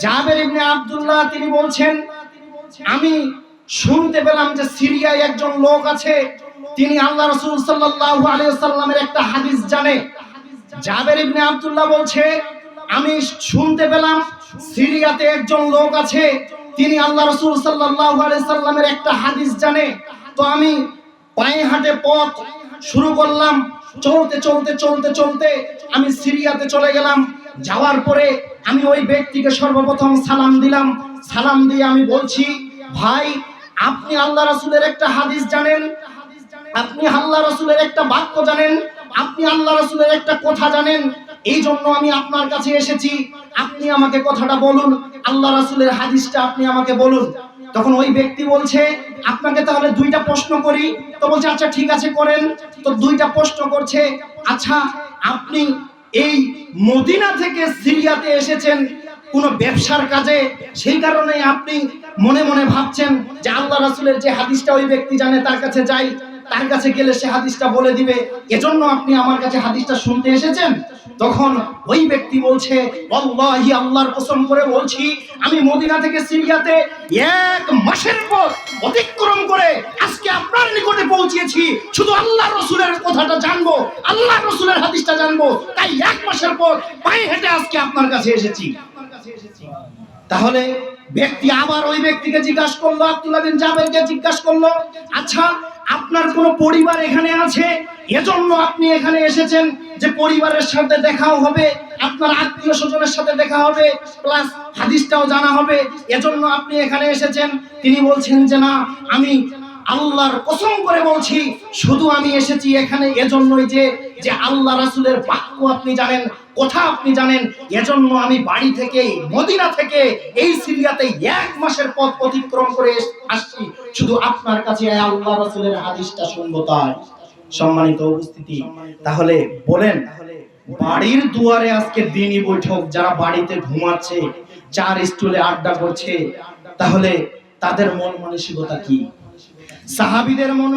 জাবের ইবনে আব্দুল্লাহ তিনি বলছেন, আমি শুনতে পেলাম যে সিরিয়ায় একজন লোক আছে, তিনি আল্লাহ রসুল সাল্লাল্লাহু আলাইহি সাল্লামের একটা হাদিস জানে। জাবের ইবনে আব্দুল্লাহ বলছে, আমি শুনতে পেলাম সিরিয়াতে একজন লোক আছে, তিনি আল্লাহ রসুল সাল্লাল্লাহু আলাইহি সাল্লামের একটা হাদিস জানে। তো আমি পায়ে হাঁটে পথ শুরু করলাম, চলতে চলতে চলতে চলতে আমি সিরিয়াতে চলে গেলাম। যাওয়ার পরে আমি ওই ব্যক্তিকে সর্বপ্রথম সালাম দিলাম। সালাম দিয়ে আমি বলছি, ভাই, আপনি আল্লাহ রাসূলের একটা হাদিস জানেন? আপনি আল্লাহ রসুলের একটা বাক্য জানেন? আপনি আল্লাহ রসুলের একটা কথা জানেন? এই জন্য আমি আপনার কাছে এসেছি। আপনি আমাকে কথাটা বলুন। আল্লাহ রসুলের হাদিসটা আপনি আমাকে বলুন। তখন ওই ব্যক্তি বলছে, আপনাকে তাহলে দুইটা প্রশ্ন করি। তো বলছে আচ্ছা ঠিক আছে, করেন। তো দুইটা প্রশ্ন করছে আচ্ছা আপনি এই মদিনা থেকে সিরিয়াতে এসেছেন কোনো ব্যবসার কাজে, সেই কারণে আপনি মনে মনে ভাবছেন যে আল্লাহ রাসুলের যে হাদিসটা ওই ব্যক্তি জানে তার কাছে যাই। তার কাছে গেলে সে হাদিসটা বলে দিবে, এজন্য আপনি আমার কাছে হাদিসটা শুনতে এসেছেন? তখন ওই ব্যক্তি বলছে আল্লাহি আল্লাহর কসম করে বলছি, আমি মদিনা থেকে সিরিয়াতে এক মাসের পর অতিক্রম করে আজকে আপনার নিকটে পৌঁছেছি। শুধু আল্লাহ রসুলের কথাটা জানব, আল্লাহ রসুলের হাদিসটা জানব, তাই এক মাসের পর পায়ে হেঁটে আজকে আপনার কাছে এসেছি। তাহলে ব্যক্তি আবার ওই ব্যক্তিকে জিজ্ঞাসা করল আব্দুল্লাহ বিন জাবেরকে জিজ্ঞাসা করল আচ্ছা আপনার কোনো পরিবার এখানে আছে? এজন্য আপনি এখানে এসেছেন যে পরিবারের সাথে দেখাও হবে, আপনার আত্মীয় স্বজনের সাথে দেখা হবে প্লাস হাদিসটাও জানা হবে। এজন্য আপনি এখানে এসেছেন। তিনি বলছেন যে, না, আমি আল্লাহর কসম করে বলছি, শুধু আমি এসেছি এখানে এজন্যই যে যে আল্লাহ রাসূলের বাক্য আপনি জানেন, কথা আপনি জানেন, এজন্য আমি বাড়ি থেকে, মদিনা থেকে এই সিরিয়াতে এক মাসের পথ অতিক্রম করে আসছি। শুধু আপনার কাছে আল্লাহ রাসূলের হাদিসটা শুনব তাই। সম্মানিত উপস্থিতি, তাহলে বলেন, বাড়ির দুয়ারে আজকে দিনই বৈঠক, যারা বাড়িতে ঘুমাচ্ছে, চার স্টুলে আড্ডা করছে, তাহলে তাদের মন মানসিকতা কি? সাহাবিদের মন